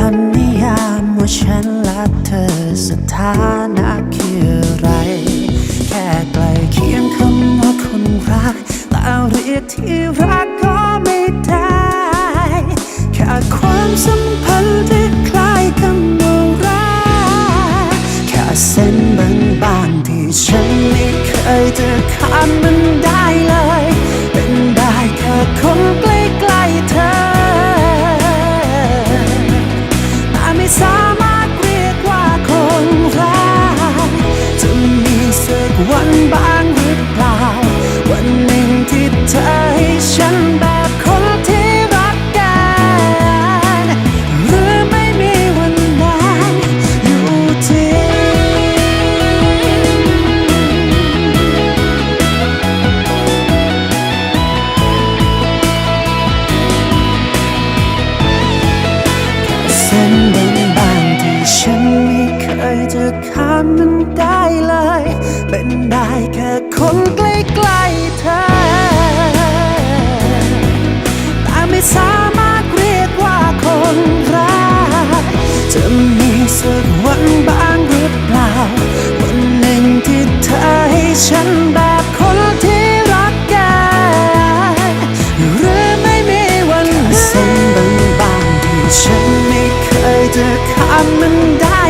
ไม่มีคำนิยามว่าฉันรักเธอสถานะคืออะไร แค่ใกลเคียงคำว่าคนรักแต่เรียกที่รักก็ไม่ได้แค่ความสัมพันธ์ที่คล้ายคำว่ารักแค่เส้นบางๆที่ฉันไม่เคยจะข้ามมันได้เลยามมันได้เลย เป็นได้แค่คนใกล้ๆเธอ แต่ไม่สามารถเรียกว่าคนรักจะมีสักวันบ้างหรือเปล่า วันหนึ่งที่เธอให้ฉันแบบคนที่รักกันหรือไม่มีวันนั้นเส้นบางๆที่ฉันไม่เคยจะข้ามมันได้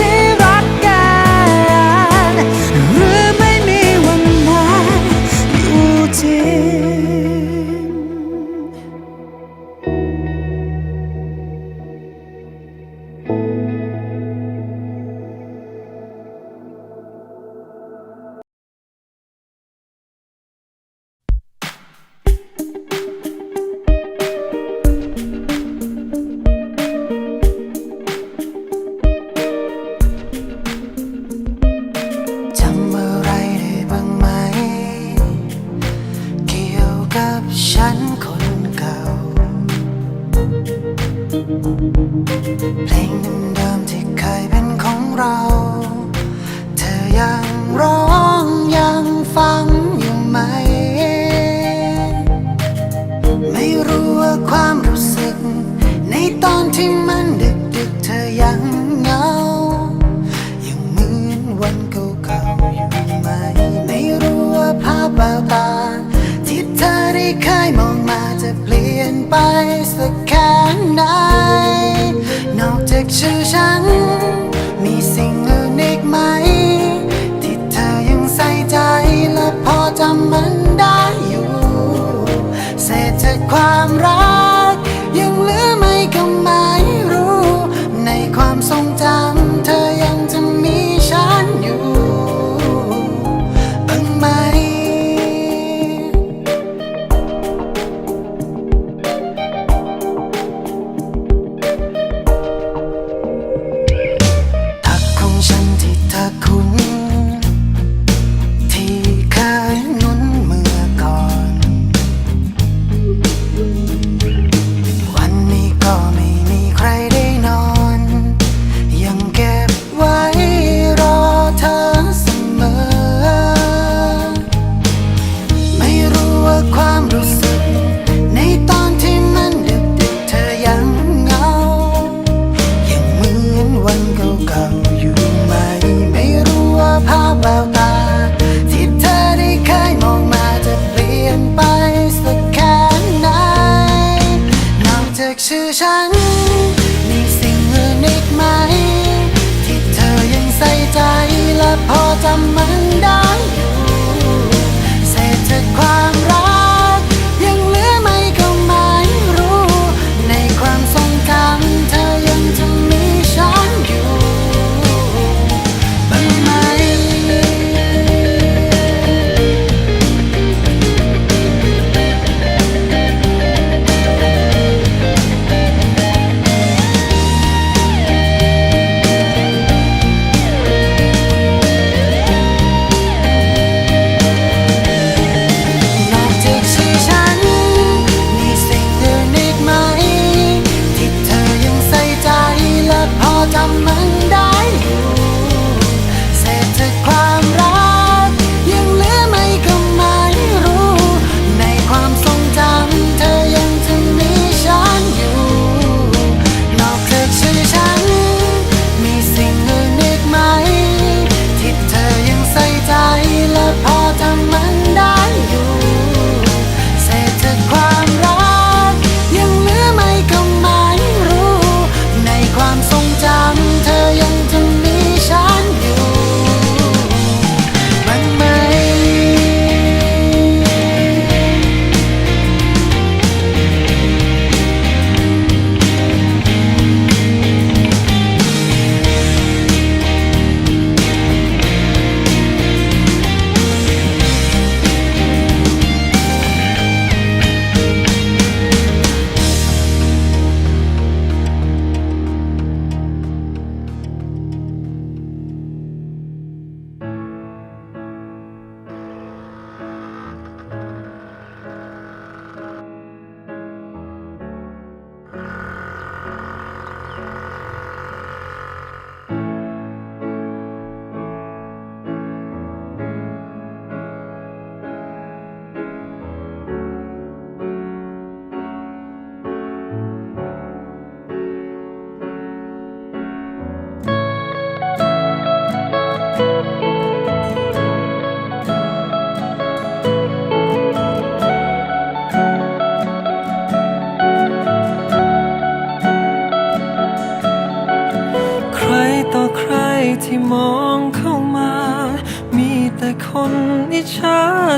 ี่ สักแค่ไหน นอกจากชื่อฉัน มีสิ่งอื่นอีกไหม ที่เธอยังใส่ใจและพอจำมันได้อยู่ เศษจากความรัก zaman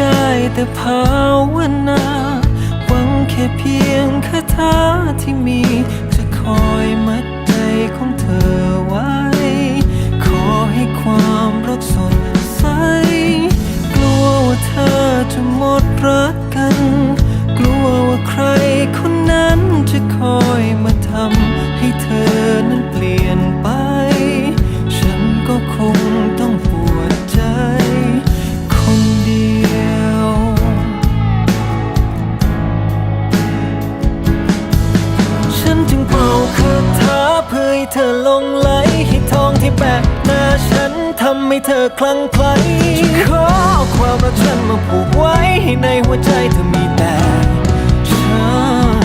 ได้แต่ภาวนา หวังแค่เพียงคาถาที่มีจะคอยมัดใจของเธอไว้ ขอให้ความรักสดใส กลัวว่าเธอจะหมดรักกัน กลัวว่าใครคนนั้นจะคอยมาทำให้เธอนั้น เพื่อให้เธอลงไหลให้ทองที่แปะหน้าฉันทำให้เธอคลั่งไคล้ขอเอาความรักฉันมาผูกไว้ให้ในหัวใจเธอมีแต่ฉัน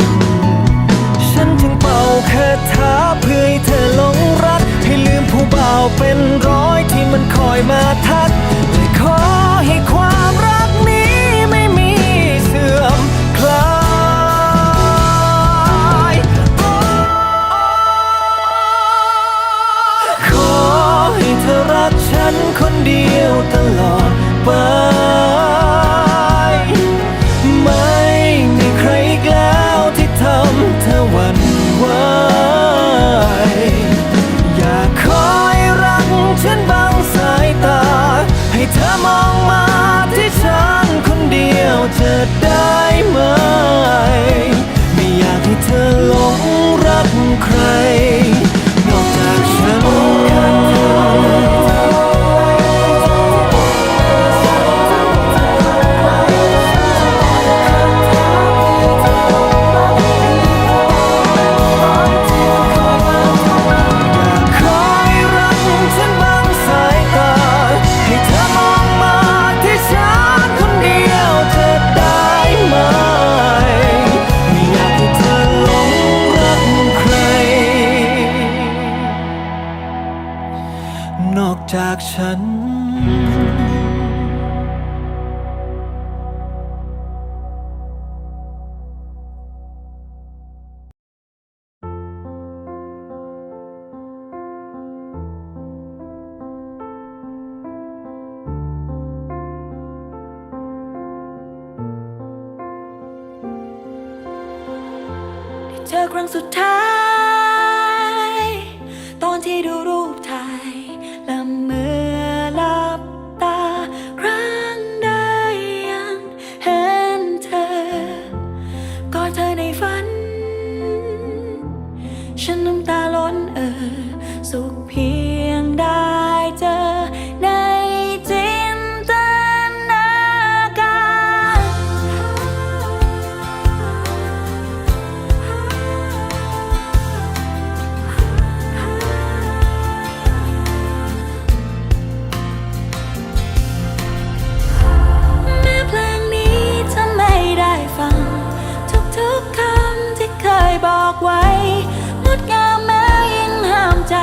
ฉันจึงเป่าคาถาเพื่อให้เธอหลงรัก ให้ลืมผู้บ่าวเป็นร้อยที่มันคอยมาทักและขอให้ความรัก สุดท้าย ใจ